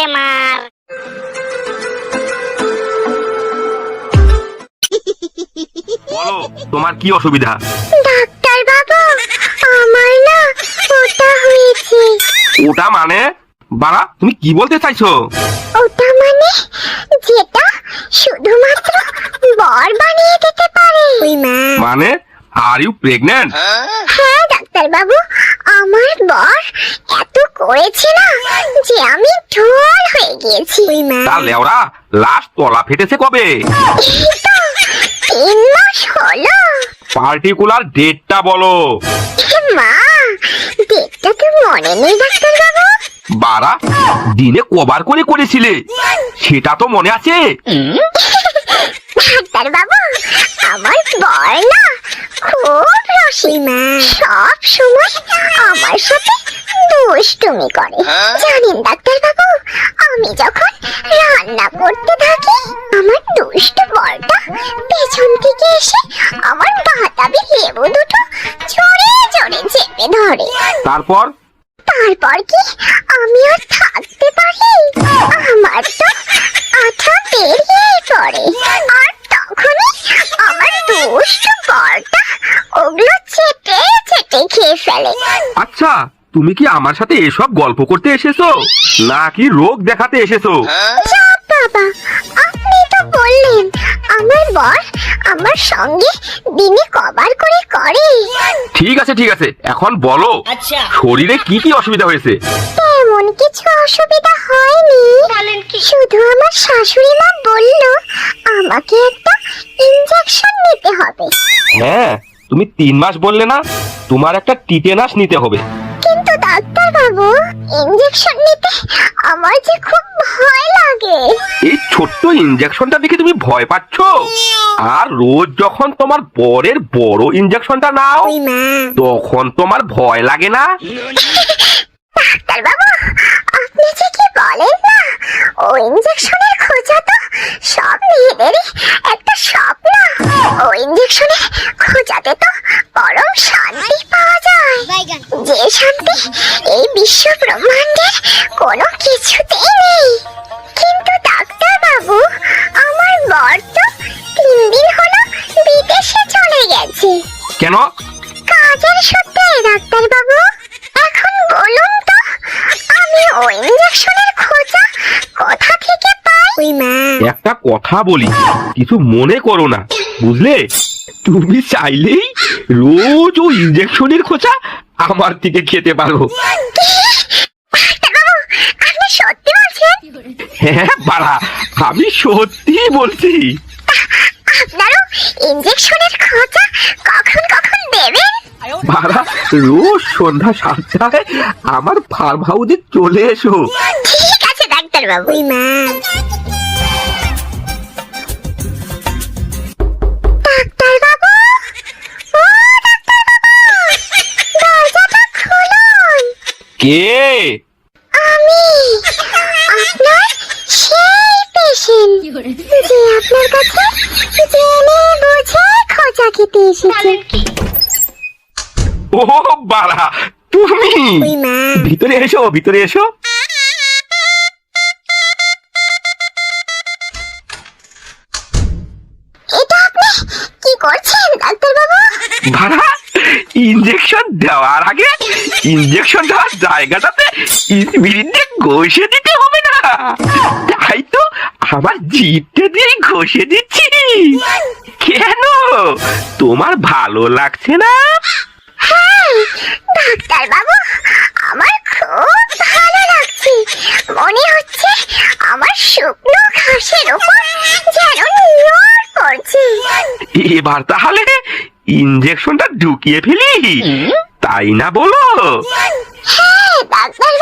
মেরে মার বলো তোমার কি অসুবিধা? ডাক্তার বাবু আমার না ওটা হয়েছে। ওটা মানে? বাড়া তুমি কি বলতে চাইছো? ওটা মানে যেটা শুধুমাত্র বর বানিয়ে দিতে পারে। মানে? আর ইউ প্রেগনেন্ট হ্যাঁ ডাক্তার বাবু আমার বর এত করেছে না যে আমি হয়ে গিয়েছি তার লেওরা লাস্ট তলা ফেটেছে কবে? তিন মাস হলো। পার্টিকুলার ডেটটা বলো। মা ডেটটা তো মনে নেই ডাক্তার বাবু। বারা দিনে কবার করে করেছিলে। সেটা তো মনে আছে? ডাক্তার বাবু আমার না খুব রসিমা সব সময় আমার সাথে দুষ্টুমি করে। জানেন ডাক্তার বাবু আমি যখন রান্না করতে থাকি আমার দুষ্ট বরটা পেছন থেকে এসে আমার বাতাবি লেবু দুটো জোরে জোরে চেপে ধরে। তারপর? তারপর কি আমি আর থাকতে পারি? আমার তো আঠা বেরিয়ে পড়ে। আর তখনই আমার দুষ্ট বরটা ওগুলো চেটে চেটে খেয়ে ফেলে। আচ্ছা তুমি কি আমার সাথে এসব গল্প করতে এসেছ? নাকি রোগ দেখাতে এসেছ? যা বাবা আপনি তো বললেন আমার বর আমার সঙ্গে দিনে কবার করে করে। ঠিক আছে ঠিক আছে এখন বলো শরীরে কি কি অসুবিধা হয়েছে? তেমন কিছু অসুবিধা হয়নি। শুধু আমার শাশুড়ি মা বলল আমাকে একটা ইনজেকশন নিতে হবে। হ্যাঁ তুমি তিন মাস বললে না তোমার একটা টিটেনাস নিতে হবে। বাবু ইনজেকশন নিতে আমার যে খুব ভয় লাগে। এই ছোট্ট ইনজেকশনটা দেখে তুমি ভয় পাচ্ছ? আর রোজ যখন তোমার বরের বড় ইনজেকশনটা নাও তখন তোমার ভয় লাগে না? ডাক্তার বাবু আপনি যে কি বলেন না? ও ইনজেকশনের খোঁজা তো সব মেয়েদেরই একটা স্বপ্ন। ও খোঁজাতে তো পরম শান্তি যে শান্তি এই বিশ্ব ব্রহ্মাণ্ডের কোনো কিছুতেই নেই। কিন্তু ডাক্তার বাবু আমার বর তো তিন দিন হলো বিদেশে চলে গেছে। কেন? কাজের সূত্রে ডাক্তার বাবু এখন বলুন তো আমি ওই ইঞ্জেকশনের খোঁজা কোথা থেকে পাই? ওই মা। একটা কথা বলি কিছু মনে করো না বুঝলে? তুমি চাইলেই রোজ ও ইনজেকশনের খোঁচা আমার থেকে খেতে পারো। ডাক্তার বাবু আপনি সত্যি বলছেন? হ্যাঁ বাড়া আমি সত্যি বলছি। আপনারও ইঞ্জেকশনের খোঁজা কখন কখন দেবেন? বাড়া রোজ সন্ধ্যা সাতটায় আমার ফার্ম হাউসে চলে এসো। ঠিক আছে ডাক্তার বাবু মা। কে? আমি। আপনার সেই পেশেন্ট। যে আপনার কাছে জেনে বুঝে খোঁজা খেতে এসেছে। ও বাড়া তুমি? ভিতরে এসো ভিতরে এসো। এটা আপনি কি করছেন ডাক্তার বাবু ভাড়া ইনজেকশন দেওয়ার আগে ইনজেকশন দেওয়ার জায়গাটাতে স্পিরিটে ঘষে দিতে হবে না। তাই তো আমার জিভটা দিয়ে ঘষে দিচ্ছি। কেন? তোমার ভালো লাগছে না? হ্যাঁ ডাক্তার বাবু আমার খুব ভালো লাগছে। মনে হচ্ছে আমার শুকনো ঘাসের উপর যেন নড় করছে এবার তাহলে ইনজেকশনটা ঢুকিয়ে ফেলি। তাই না বলো? হ্যাঁ ডাক্তার